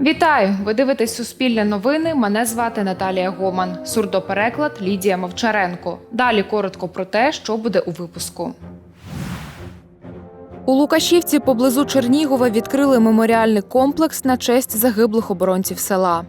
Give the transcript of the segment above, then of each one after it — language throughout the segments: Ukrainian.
Вітаю! Ви дивитесь Суспільне новини. Мене звати Наталія Гоман. Сурдопереклад Лідія Мовчаренко. Далі коротко про те, що буде у випуску. У Лукашівці поблизу Чернігова відкрили меморіальний комплекс на честь загиблих оборонців села.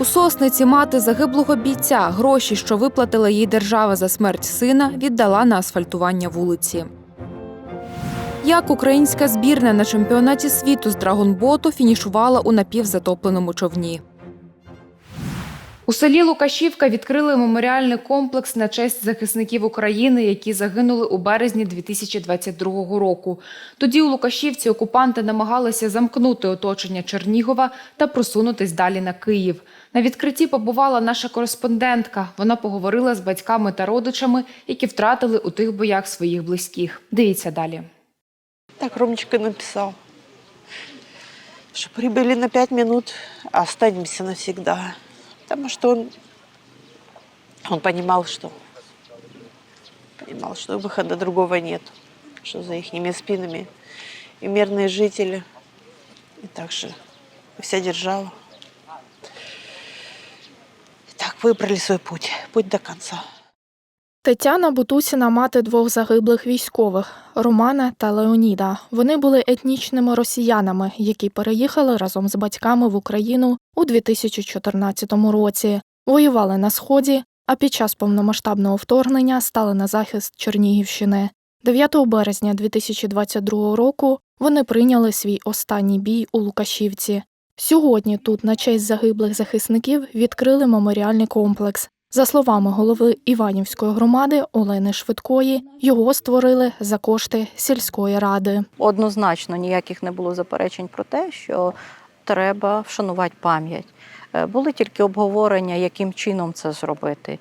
У сосниці мати загиблого бійця гроші, що виплатила їй держава за смерть сина, віддала на асфальтування вулиці. Як українська збірна на чемпіонаті світу з драгонботу фінішувала у напівзатопленому човні. У селі Лукашівка відкрили меморіальний комплекс на честь захисників України, які загинули у березні 2022 року. Тоді у Лукашівці окупанти намагалися замкнути оточення Чернігова та просунутись далі на Київ. На відкритті побувала наша кореспондентка. Вона поговорила з батьками та родичами, які втратили у тих боях своїх близьких. Дивіться далі. Так Ромочка написал, что прибыли на пять минут, а останемся навсегда. Потому что он, он понимал, что понимал, что выхода другого нет, что за их спинами и мирные жители, и также вся держава. И так выбрали свой путь, путь до конца. Тетяна Бутусіна мати двох загиблих військових Романа та Леоніда. Вони були етнічними росіянами, які переїхали разом з батьками в Україну у 2014 році. Воювали на сході, а під час повномасштабного вторгнення стали на захист Чернігівщини. 9 березня 2022 року вони прийняли свій останній бій у Лукашівці. Сьогодні тут, на честь загиблих захисників, відкрили меморіальний комплекс. За словами голови Іванівської громади Олени Швидкої, його створили за кошти сільської ради. Однозначно ніяких не було заперечень про те, що треба вшанувати пам'ять. Е, Були тільки обговорення, яким чином це зробити,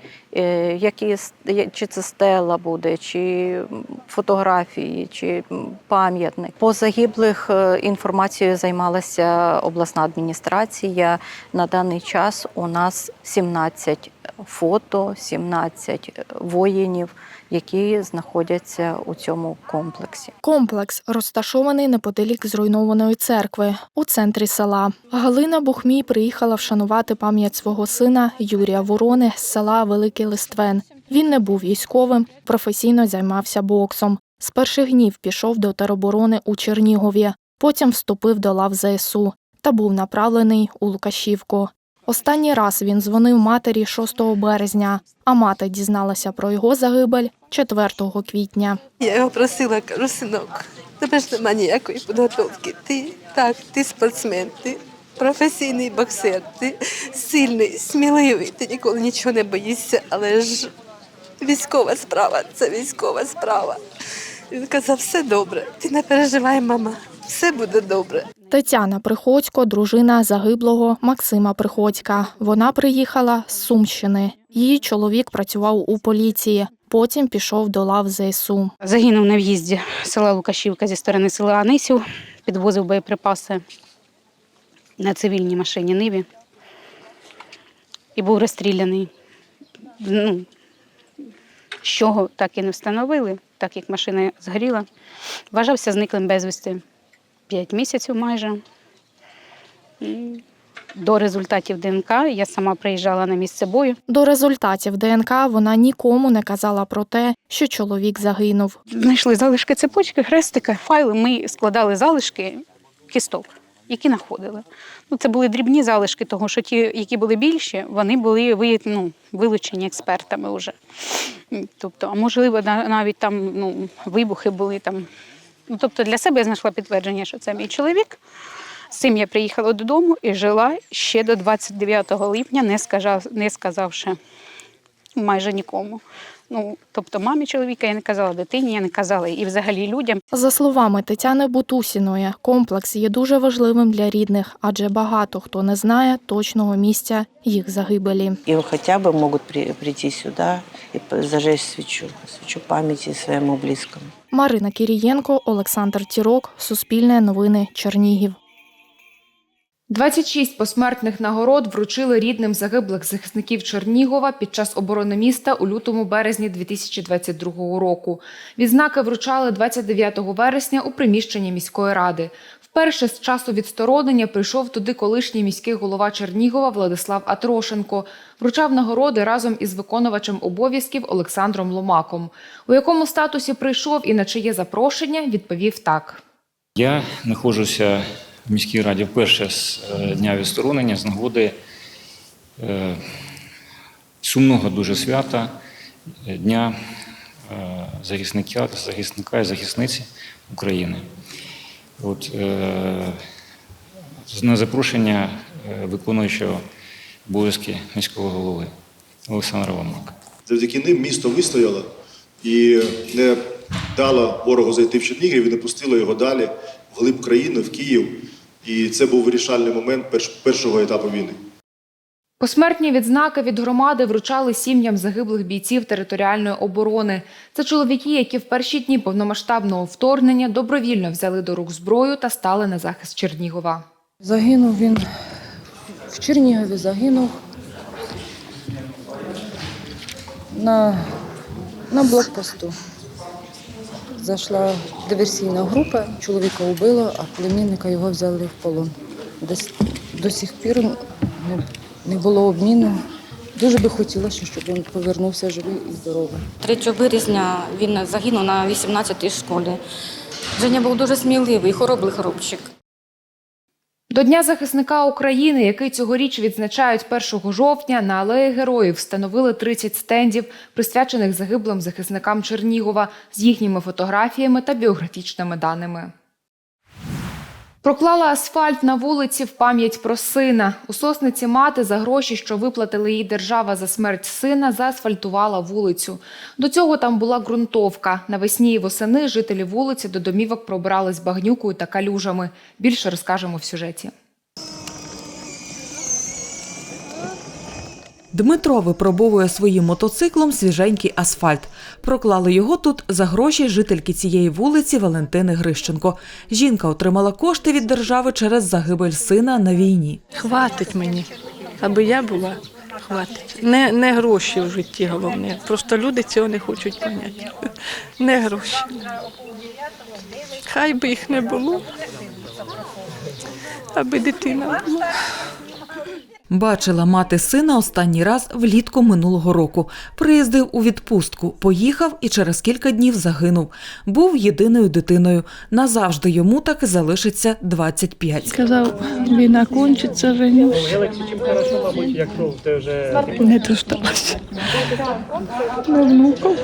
які, с- чи це стела буде, чи фотографії, чи пам'ятник. По загиблих е, інформацією займалася обласна адміністрація. На даний час у нас 17 фото, 17 воїнів, які знаходяться у цьому комплексі. Комплекс розташований неподалік зруйнованої церкви у центрі села. Галина Бухмій приїхала вшанувати пам'ять свого сина Юрія Ворони з села Великий Листвен. Він не був військовим, професійно займався боксом. З перших днів пішов до тероборони у Чернігові, потім вступив до лав ЗСУ та був направлений у Лукашівку. Останній раз він дзвонив матері 6 березня, а мати дізналася про його загибель 4 квітня. Я його просила, кажу, синок, тебе ж немає ніякої підготовки. Ти так, ти спортсмен, ти професійний боксер, ти сильний, сміливий, ти ніколи нічого не боїшся, але ж військова справа це військова справа. Він казав, все добре, ти не переживай, мама, все буде добре. Тетяна Приходько, дружина загиблого Максима Приходька. Вона приїхала з Сумщини. Її чоловік працював у поліції, потім пішов до лав ЗСУ. Загинув на в'їзді села Лукашівка зі сторони села Анисів, підвозив боєприпаси на цивільній машині Ниві і був розстріляний. Ну, з чого так і не встановили, так як машина згоріла. Вважався зниклим безвісти 5 місяців майже. До результатів ДНК я сама приїжджала на місце бою. До результатів ДНК вона нікому не казала про те, що чоловік загинув. Знайшли залишки цепочки, хрестика, файли. Ми складали залишки кісток, які знаходили. Ну, це були дрібні залишки, того що ті, які були більші, вони були ну, вилучені експертами вже. Тобто, а можливо, навіть там ну, вибухи були там. Ну, тобто для себе я знайшла підтвердження, що це мій чоловік. З цим я приїхала додому і жила ще до 29 липня, не, сказав, не сказавши майже нікому. Ну, тобто мамі чоловіка я не казала, дитині я не казала і взагалі людям. За словами Тетяни Бутусіної, комплекс є дуже важливим для рідних, адже багато хто не знає точного місця їх загибелі. И хотя бы могут при- прийти сюда и п- зажечь свечу, свечу памяти своему близкому. Марина Кірієнко, Олександр Тірок, Суспільне новини, Чернігів. 26 посмертних нагород вручили рідним загиблих захисників Чернігова під час оборони міста у лютому березні 2022 року. Відзнаки вручали 29 вересня у приміщенні міської ради. Вперше з часу відсторонення прийшов туди колишній міський голова Чернігова Владислав Атрошенко. Вручав нагороди разом із виконувачем обов'язків Олександром Ломаком. У якому статусі прийшов і на чиє запрошення відповів так. Я знаходжуся в міській раді вперше з е, дня відсторонення з нагоди е, сумного дуже свята е, Дня захисника, захисника і захисниці України. От, на запрошення виконуючого обов'язки міського голови Олександра Ломака. Завдяки ним місто вистояло і не дало ворогу зайти в Чернігів і не пустило його далі в глиб країни, в Київ. І це був вирішальний момент перш- першого етапу війни. Посмертні відзнаки від громади вручали сім'ям загиблих бійців територіальної оборони. Це чоловіки, які в перші дні повномасштабного вторгнення добровільно взяли до рук зброю та стали на захист Чернігова. Загинув він в Чернігові загинув на, на блокпосту. Зайшла диверсійна група, чоловіка вбило, а племінника його взяли в полон. Десь до сих пір не, було обміну. Дуже би хотілося, щоб він повернувся живий і здоровий. 3 березня він загинув на 18-й школі. Женя був дуже сміливий, хоробрий хлопчик. До Дня захисника України, який цьогоріч відзначають 1 жовтня, на алеї героїв встановили 30 стендів, присвячених загиблим захисникам Чернігова з їхніми фотографіями та біографічними даними. Проклала асфальт на вулиці в пам'ять про сина. У сосниці мати за гроші, що виплатили їй держава за смерть сина, заасфальтувала вулицю. До цього там була ґрунтовка. Навесні і восени жителі вулиці до домівок пробирались багнюкою та калюжами. Більше розкажемо в сюжеті. Дмитро випробовує своїм мотоциклом свіженький асфальт. Проклали його тут за гроші жительки цієї вулиці Валентини Грищенко. Жінка отримала кошти від держави через загибель сина на війні. Хватить мені, аби я була, хватить. Не, не гроші в житті головне. Просто люди цього не хочуть поняти. Не гроші. Хай би їх не було, аби дитина була. Бачила мати сина останній раз влітку минулого року. Приїздив у відпустку, поїхав і через кілька днів загинув. Був єдиною дитиною. Назавжди йому так і залишиться 25. Сказав, війна кончиться, женюсь. Не дождалася. На внуків.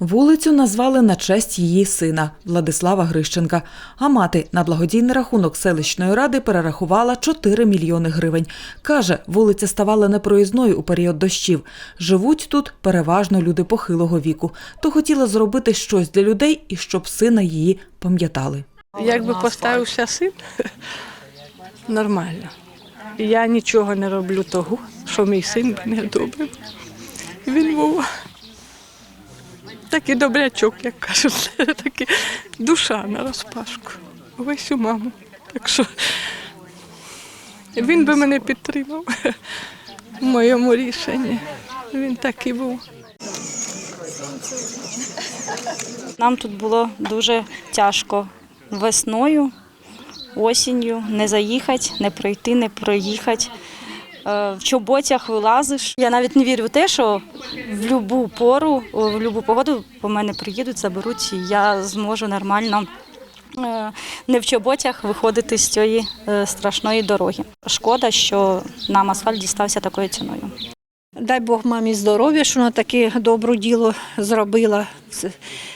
Вулицю назвали на честь її сина Владислава Грищенка. А мати на благодійний рахунок селищної ради перерахувала 4 мільйони гривень. Каже, вулиця ставала непроїзною у період дощів. Живуть тут переважно люди похилого віку. То хотіла зробити щось для людей і щоб сина її пам'ятали. Якби поставився син, нормально. Я нічого не роблю того, що мій син не добрив. Він був такий добрячок, як кажуть, такий душа на розпашку. Весь у маму. Так що він би мене підтримав в моєму рішенні. Він такий був. Нам тут було дуже тяжко весною, осінню, не заїхати, не пройти, не проїхати. Е, В чоботях вилазиш. Я навіть не вірю в те, що в будь-яку пору, в будь-яку погоду по мене приїдуть, заберуть, і я зможу нормально е, не в чоботях виходити з цієї е, страшної дороги. Шкода, що нам асфальт дістався такою ціною. Дай Бог мамі здоров'я, що вона таке добре діло зробила. Це,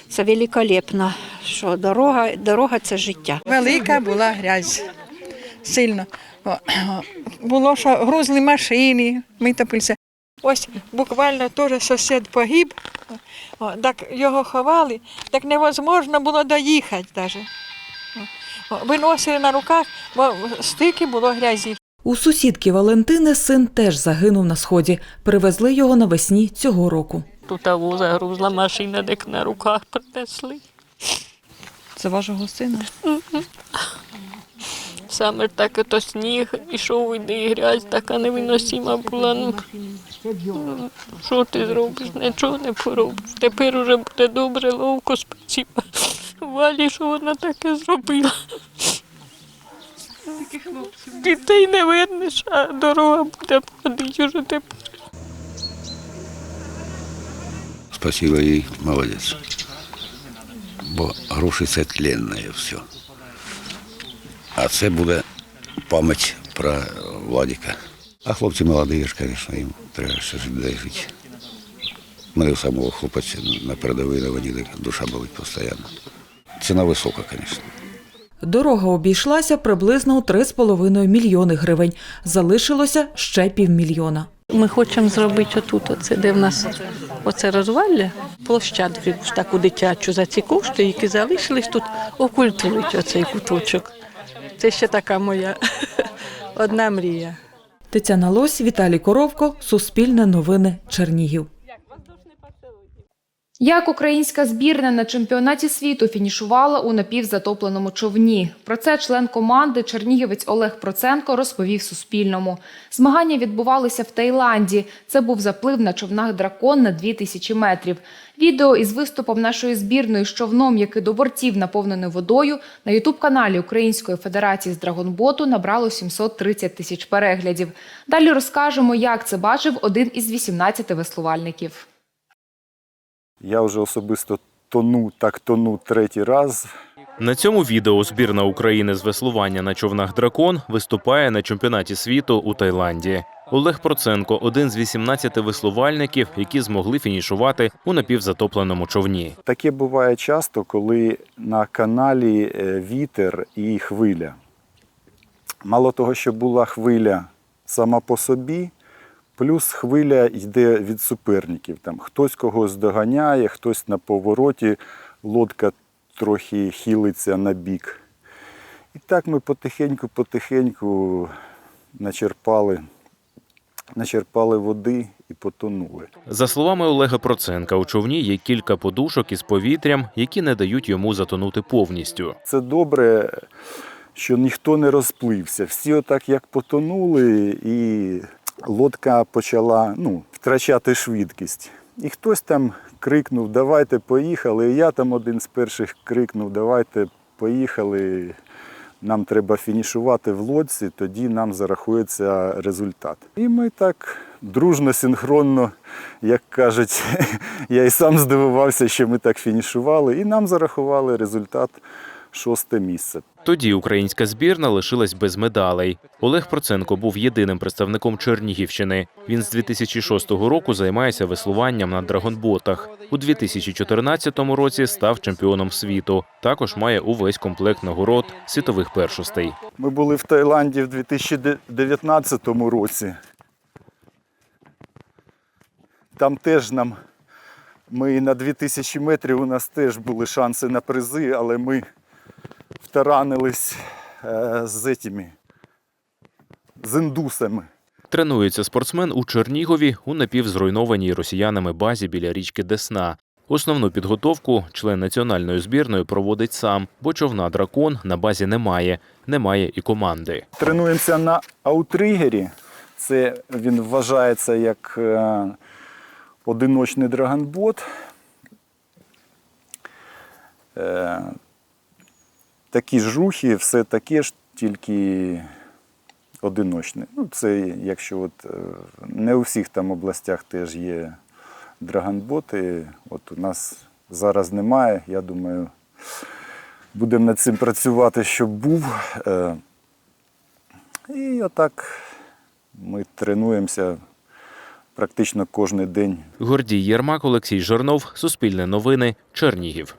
це великолепно, що дорога, дорога це життя. Велика була грязь. Сильно. Було, що грузли машини, ми топилися. Ось буквально теж сусід погиб, так його ховали, так невозможно було доїхати навіть. Виносили на руках, бо стільки було грязі. У сусідки Валентини син теж загинув на сході. Привезли його навесні цього року. Тут аву загрузла машина, так на руках принесли. Це вашого сина? Саме так ото сніг, ішов іде і грязь, така невиносима була. Ну, що ти зробиш? Нічого не поробиш. Тепер уже буде добре, ловко спасіба. Валі, що вона таке зробила. Дітей не видиш, а дорога буде ходити уже тепер. Спасибо їй, молодець. Бо гроші це тленне все. А це буде пам'ять про Владіка. А хлопці молоді, ж, звісно, їм треба ще жити, де мене у самого хлопець на передовій на війні душа болить постійно. Ціна висока, звісно. Дорога обійшлася приблизно у 3,5 мільйони гривень. Залишилося ще півмільйона. Ми хочемо зробити отут, оце, де в нас оце розвалля, площадку таку дитячу за ці кошти, які залишились тут, окультурити оцей куточок. Це ще така моя одна мрія. Тетяна Лось, Віталій Коровко, Суспільне новини, Чернігів. Як українська збірна на чемпіонаті світу фінішувала у напівзатопленому човні. Про це член команди чернігівець Олег Проценко розповів Суспільному. Змагання відбувалися в Таїланді. Це був заплив на човнах дракон на 2000 метрів. Відео із виступом нашої збірної з човном, який до бортів наповнений водою, на ютуб-каналі Української Федерації з драгонботу набрало 730 тисяч переглядів. Далі розкажемо, як це бачив один із 18 веслувальників. Я вже особисто тону, так тону третій раз. На цьому відео збірна України з веслування на човнах дракон виступає на чемпіонаті світу у Таїланді. Олег Проценко один з 18 веслувальників, які змогли фінішувати у напівзатопленому човні. Таке буває часто, коли на каналі е, вітер і хвиля. Мало того, що була хвиля сама по собі, плюс хвиля йде від суперників. Там хтось когось доганяє, хтось на повороті, лодка трохи хилиться на бік. І так ми потихеньку-потихеньку начерпали, начерпали води і потонули. За словами Олега Проценка, у човні є кілька подушок із повітрям, які не дають йому затонути повністю. Це добре, що ніхто не розплився. Всі отак як потонули, і лодка почала ну, втрачати швидкість. І хтось там крикнув, давайте поїхали. І я там один з перших крикнув, давайте поїхали. Нам треба фінішувати в лодці, тоді нам зарахується результат. І ми так дружно, синхронно, як кажуть, я і сам здивувався, що ми так фінішували, і нам зарахували результат шосте місце. Тоді українська збірна лишилась без медалей. Олег Проценко був єдиним представником Чернігівщини. Він з 2006 року займається веслуванням на драгонботах. У 2014 році став чемпіоном світу. Також має увесь комплект нагород світових першостей. Ми були в Таїланді в 2019 році. Там теж нам ми на 2000 метрів у нас теж були шанси на призи, але ми втаранились е, з этими, з індусами. Тренується спортсмен у Чернігові у напівзруйнованій росіянами базі біля річки Десна. Основну підготовку член національної збірної проводить сам, бо човна дракон на базі немає, немає і команди. Тренуємося на аутригері. Це він вважається як е, одиночний драгонбот. Такі жухи, все таке ж, тільки одиночне. Ну, це якщо от, е, не у всіх там областях теж є драгонботи. От у нас зараз немає. Я думаю, будемо над цим працювати, щоб був. Е, І отак ми тренуємося практично кожен день. Гордій Єрмак, Олексій Жирнов, Суспільне новини, Чернігів.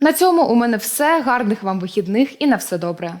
На цьому у мене все. Гарних вам вихідних і на все добре.